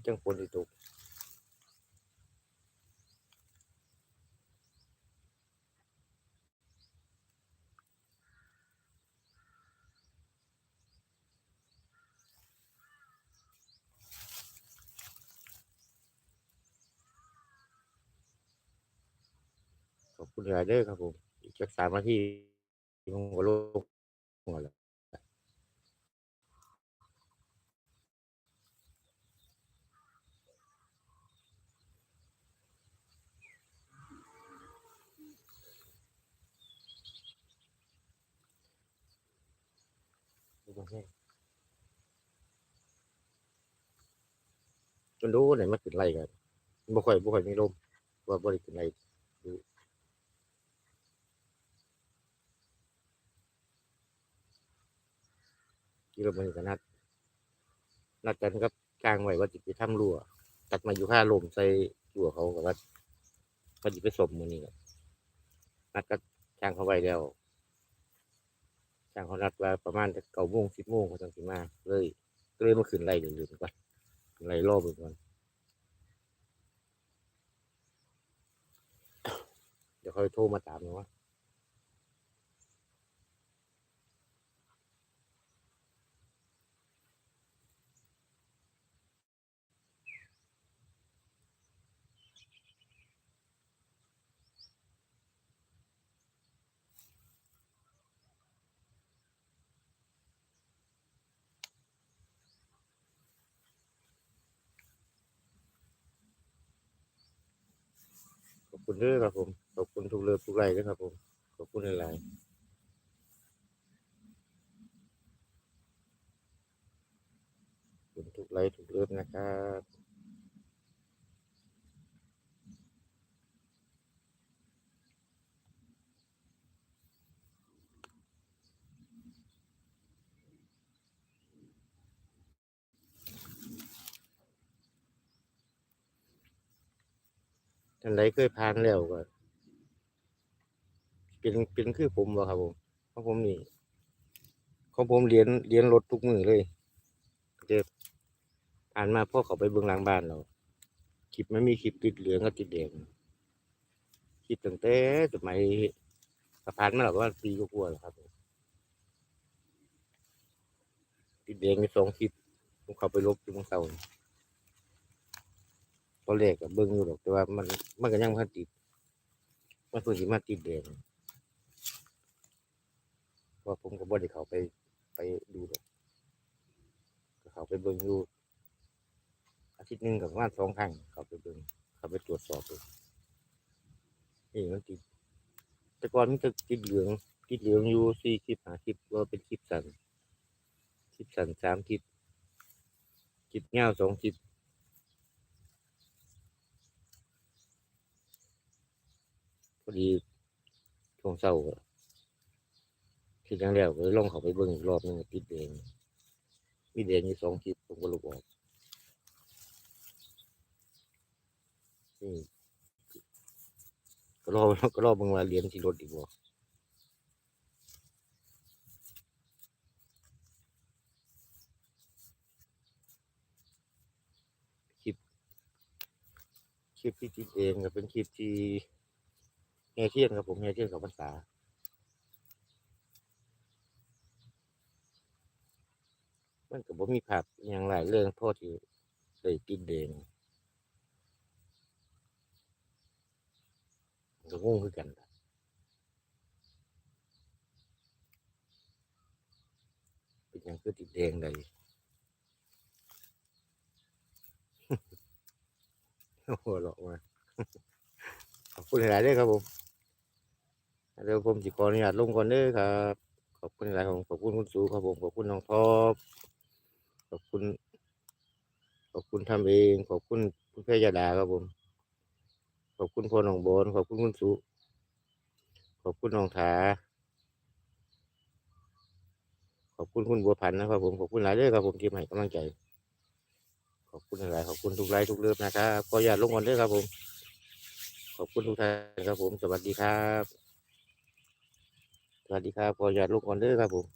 ที่จังฝนสิตกขอบคุณหลายเด้อครับผม อีกสักสามนาทีผมก็ลงหัวแล้ว จนรู้ไหนมาขึ้นไรกันบ่ค่อยบ่ค่อยมีลมว่าบ่ได้ขึ้นไรดูที่เรามันก็นัดนัดกันครับกลางไว้ว่าจะไปทำรั้วตัดมาอยู่ค่าลมใส่รั้วเขากับว่าเขาจะไปสมมือนี้ครับนัดก็จ้างเขาไว้แล้วางเขานัดว่าประมาณเก้าโมงสิบโมงเขาจังสิมาเลยก็เลยมาขึ้นไรเดี๋ยวๆก่อนขึ้นไรรอบก่อนเดี๋ยวเขาโทรมาตามนะว่าอบ คุณเด้อครับผม ขอบคุณทุกเลือทุกไรด้วยครับผม ขอบคุณหลายๆทุกไลค์ทุกเลิฟนะครับ ท่านใดเคยผ่านแล้วก็เป็นเป็นคือผมบ่ครับผมของผมนี่ของผมเรียนเรียนรถทุกมือเลยเจอผ่านมาพ่อเขาไปเบื้องหลังบ้านเราคลิปไม่มีคลิปติดเหลืองก็ติดแดงคลิปตั้งแต่สมัยสะพานมาแล้วก็ปีกว่าๆแล้วครับผมติดแดงในสองคลิปผมเขาไปลบอยู่มื่อเช้านี่ต อนแรกก็เบิ่งอยู่หรอกแต่ว่ามันมันก็ยังพันติด มันเพิ่งสิมาติดแดงเพราะผมก็บ่ได้เข้าไปไปดูหรอกก็เข้าไปเบิ่งอยู่อาทิตย์หนึ่งกับประมาณสองครั้งเข้าไปเบิ่งเข้าไปตรวจสอบดูนี่มันติด แต่ก่อนมันจะติดเหลืองติดเหลืองอยู่สี่คลิปห้าคลิปว่าเป็นคลิปสั้นคลิปสั้นสามคลิปคลิปยาวสองคลิป อดีช่วงเศร้าคิดอย่างแล้วก็เลยลองเขาไปเบิ่งรอบนึงติดแดงมีแดงอยู่สองคลิปผมก็ลบออกนี่ก็รอบก็รอบเบิ่งว่าเหรียญสิลดอีกบ่คลิปที่ติดเองก็เป็นคลิปที่ แห่เทียนครับผมแห่เทียนกับภาษามันก็บ่มีภาพอย่างหลายเรื่องโทษที่ได้ติดเองก็งงคือกันเป็นอย่างคือติดแดงได้โอ้โหหลอกมาขอบคุณหลายๆด้อครับผม เดี๋ยวผมสิขออนุญาตลงก่อนเด้อครับ ขอบคุณหลายของขอบคุณคุณสูครับผมขอบคุณน้องท็อปขอบคุณ ขอบคุณทำเอง ขอบคุณคุณแพรยาดาครับผม ขอบคุณพ่อน้องบอลขอบคุณคุณสุขอบคุณน้องถาขอบคุณคุณบัวพันธ์นะครับผมขอบคุณหลายเด้อครับผมที่มาให้กำลังใจ ขอบคุณหลายขอบคุณทุกไลค์ทุกเลิฟนะครับขออย่าตลงก่อนเด้อครับผม ขอบคุณทุกท่านครับผม สวัสดีครับ สวัสดีครับขออย่าตลงก่อนเด้อครับผม